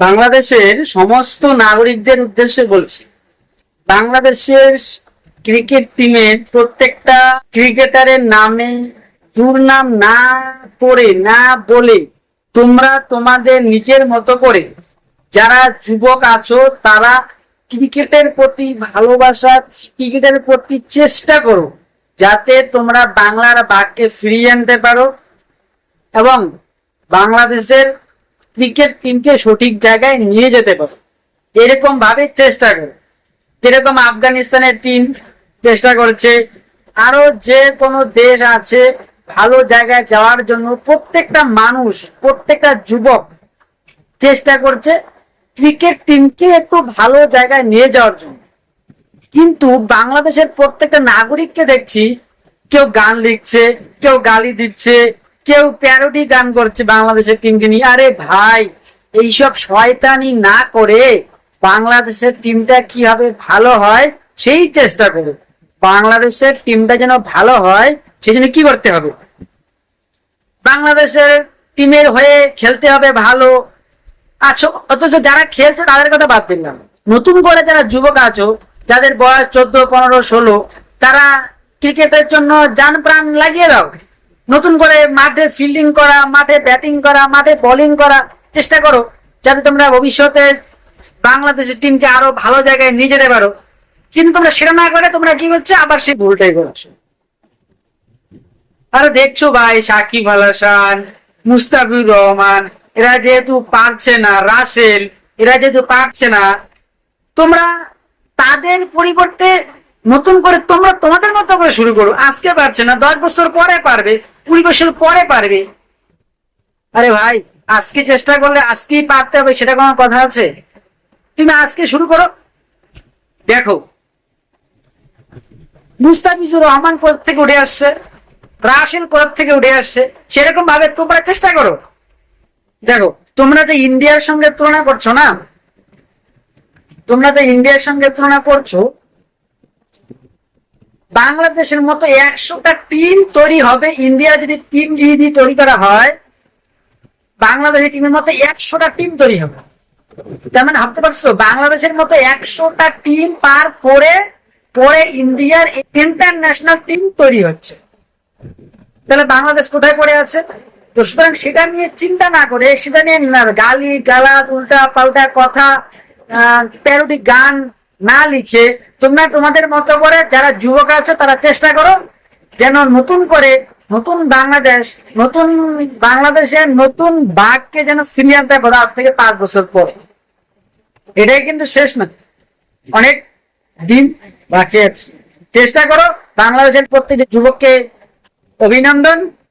বাংলাদেশের সমস্ত নাগরিকদের উদ্দেশ্যে বলছি, বাংলাদেশের ক্রিকেট টিমের প্রত্যেকটা ক্রিকেটারের নামে দুর্নাম না করে, না বলে তোমরা তোমাদের নিজের মতো করে যারা যুবক আছো, তারা ক্রিকেটের প্রতি ভালোবাসা, ক্রিকেটের প্রতি চেষ্টা করো, যাতে তোমরা বাংলার বাঘকে ফিরিয়ে আনতে পারো এবং বাংলাদেশের ক্রিকেট টিমকে সঠিক জায়গায় নিয়ে যেতে পারো। এরকম ভাবে চেষ্টা করো। যেরকম আফগানিস্তানের টিম চেষ্টা করছে, আরও যে কোনো দেশ আছে ভালো জায়গায় যাওয়ার জন্য প্রত্যেকটা মানুষ, প্রত্যেকটা যুবক চেষ্টা করছে ক্রিকেট টিমকে একটু ভালো জায়গায় নিয়ে যাওয়ার জন্য। কিন্তু বাংলাদেশের প্রত্যেকটা নাগরিককে দেখছি, কেউ গান লিখছে, কেউ গালি দিচ্ছে কেউ প্যারোডি গান করছে বাংলাদেশের টিমকে নিয়ে। আরে ভাই, এইসব শয়তানি না করে বাংলাদেশের টিমটা কীভাবে ভালো হয়, সেই চেষ্টা করো বাংলাদেশের টিমটা যেন ভালো হয়, সেই জন্য কি করতে হবে? বাংলাদেশের টিমের হয়ে খেলতে হবে ভালো। আছো অথচ যারা খেলছে তাদের কথা বাদ দিলাম। নতুন করে যারা যুবক আছো, যাদের বয়স চোদ্দ, পনেরো, ষোলো, তারা ক্রিকেটের জন্য যান প্রাণ লাগিয়ে দাও। নতুন করে মাঠে ফিল্ডিং করা, মাঠে ব্যাটিং করা, মাঠে বোলিং করা, চেষ্টা করো। যাতে তোমরা ভবিষ্যতে বাংলাদেশের টিমকে আরও ভালো জায়গায় নিয়ে যেতে পারো। কিন্তু তোমরা সেটা না করে তোমরা কি করছ? আবার সেই ভুলটাই করছ। আরে দেখছ ভাই, সাকিব আল হাসান মুস্তাফিজুর রহমান, এরা যেহেতু পারছে না, রাসেল, এরা যেহেতু পারছে না, তোমরা তাদের পরিবর্তে নতুন করে তোমরা তোমাদের মতো করে শুরু করো। আজকে পারছে না, দশ বছর পরে পারবে। কুড়ি বছর পরে পারবে। আরে ভাই, আজকে চেষ্টা করলে আজকেই পারতে হবে, সেটা কোনো কথা আছে? তুমি আজকে শুরু করো। দেখো, মুস্তাফিজুর রহমান কোথা থেকে উঠে আসছে? রাসেল কোথা থেকে উঠে আসছে? সেরকম ভাবে তোমরা চেষ্টা করো। দেখো, তোমরা যে ইন্ডিয়ার সঙ্গে তুলনা করছ না? তোমরা যে ইন্ডিয়ার সঙ্গে তুলনা করছ বাংলাদেশের মতো একশোটা টিম তৈরি হবে, ইন্ডিয়া যদি টিম যদি তৈরি করা হয়, বাংলাদেশের টিমের মতো একশোটা টিম তৈরি হবে। তার মানে ভাবতে পারছ, বাংলাদেশের মতো একশোটা টিম পার করে, পরে ইন্ডিয়ার ইন্টারন্যাশনাল টিম তৈরি হচ্ছে। তাহলে বাংলাদেশ কোথায় পড়ে আছে? তো সুতরাং সেটা নিয়ে চিন্তা না করে, সেটা নিয়ে গালি, গালাজ উল্টা পাল্টা কথা প্যারোডি গান না লিখে তোমরা তোমাদের মতো করে যারা যুবক আছো, তারা চেষ্টা করো যেন নতুন করে নতুন বাংলাদেশ, নতুন বাংলাদেশের নতুন বাঘকে যেন ফিরিয়ে আনতে পারো আজ থেকে পাঁচ বছর পর। এটাই কিন্তু শেষ না। অনেক দিন বাকি আছে। চেষ্টা করো বাংলাদেশের প্রত্যেকটি যুবককে অভিনন্দন।